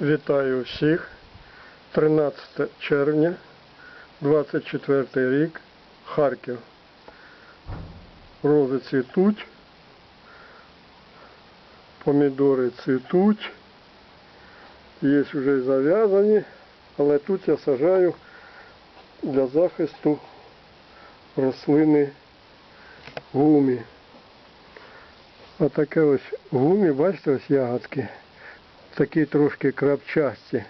Вітаю всіх. 13 червня, 24 рік, Харків. Рози цвітуть, помідори цвітуть, є вже зав'язані, але тут я сажаю для захисту рослини гумі. Отаке ось гумі, бачите, ось ягодки такі трошки крапчасті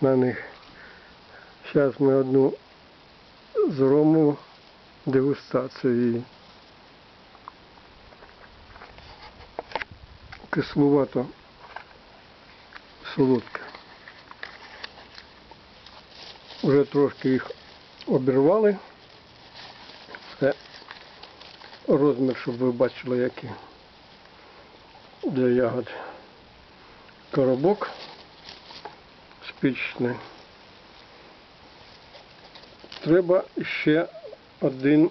на них. Зараз ми одну зробимо дегустацію. Кислувато солодке. Вже трошки їх обірвали. Це розмір, щоб ви бачили, який для ягод коробок спічний. Треба ще один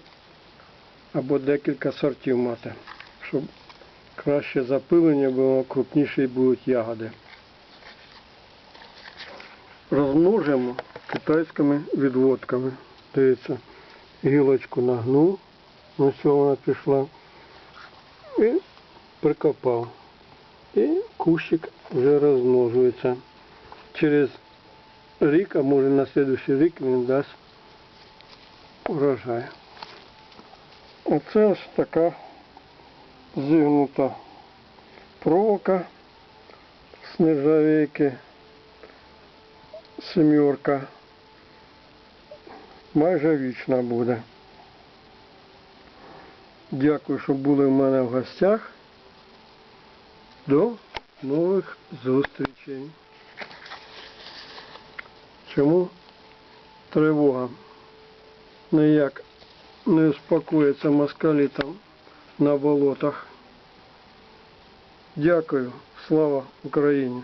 або декілька сортів мати, щоб краще запилення було, крупніші будуть ягоди. Розмножимо китайськими відводками. Дивіться, гілочку нагнув, ось вона пішла, і прикопав. І кущик вже розмножується. Через рік, а може на наступний рік він дасть урожай. Оце ось така зігнута проволока з нержавейки, сімерка. Майже вічна буде. Дякую, що були в мене в гостях. До нових зустрічей. Чому тривога? Ніяк не успокоїться москалітам на болотах. Дякую. Слава Україні!